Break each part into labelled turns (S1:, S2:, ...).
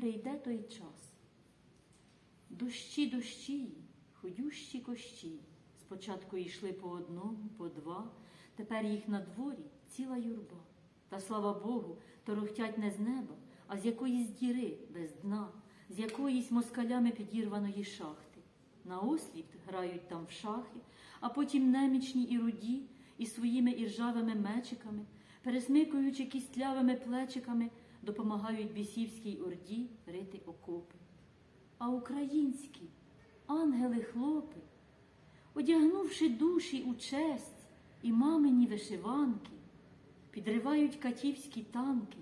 S1: прийде той час. Дощі, дощі, ходющі кощі. Спочатку йшли по одному, по два, тепер їх на дворі ціла юрба. Та слава Богу, торохтять не з неба, а з якоїсь діри без дна, з якоїсь москалями підірваної шахти. На осліп грають там в шахи, а потім немічні і руді, і своїми іржавими мечиками, пересмикуючи кістлявими плечиками, допомагають бісівській орді рити окопи. А українські ангели-хлопи, одягнувши душі у честь і мамині вишиванки, підривають катівські танки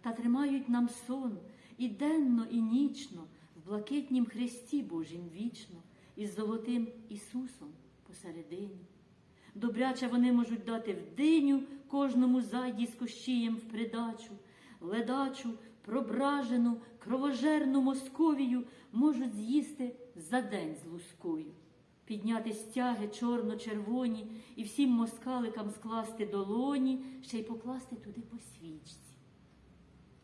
S1: та тримають нам сон і денно, і нічно в блакитнім хресті Божім вічно із золотим Ісусом посередині. Добряче вони можуть дати в диню кожному зайді з кощієм в придачу, ледачу, прображену, кровожерну Московію можуть з'їсти за день з лускою, підняти стяги чорно-червоні і всім москаликам скласти долоні, ще й покласти туди по свічці.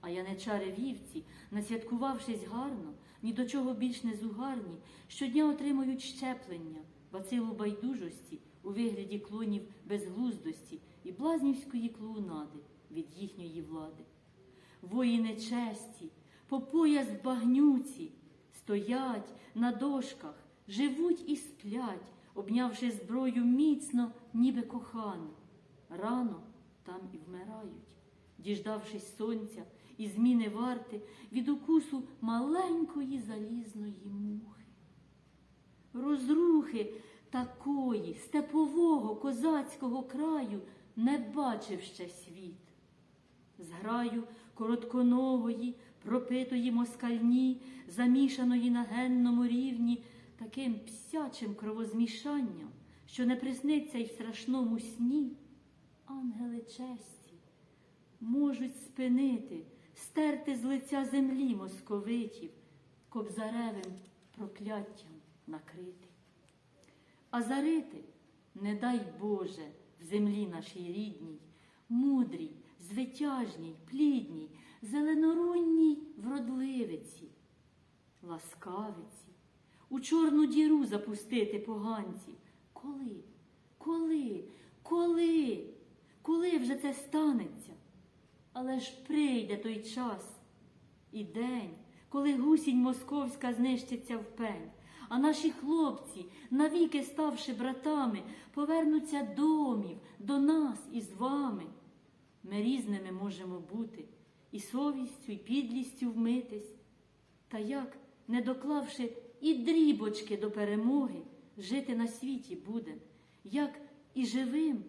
S1: А яничари вівці, насвяткувавшись гарно, ні до чого більш не зугарні, щодня отримують щеплення, бацилу байдужості у вигляді клонів безглуздості і блазнівської клоунади від їхньої влади. Воїни честі, по пояс багнюці, стоять на дошках, живуть і сплять, обнявши зброю міцно, ніби кохану. Рано там і вмирають, діждавшись сонця і зміни варти від укусу маленької залізної мухи. Розрухи такої степового козацького краю не бачив ще світ. Зграю коротконогої, пропитої москальні, замішаної на генному рівні таким псячим кровозмішанням, що не присниться й в страшному сні, ангели честі можуть спинити, стерти з лиця землі московитів, кобзаревим прокляттям накрити. А зарити, не дай Боже, в землі нашій рідній, мудрій, звитяжній, плідній, зеленорунній вродливиці, ласкавиці, у чорну діру запустити поганці. Коли, коли, коли, коли вже це станеться? Але ж прийде той час і день, коли гусінь московська знищиться в пень, а наші хлопці, навіки ставши братами, повернуться домів до нас і з вами. Ми різними можемо бути і совістю, і підлістю вмитись. Та як, не доклавши і дрібочки до перемоги, жити на світі будем, як і живим,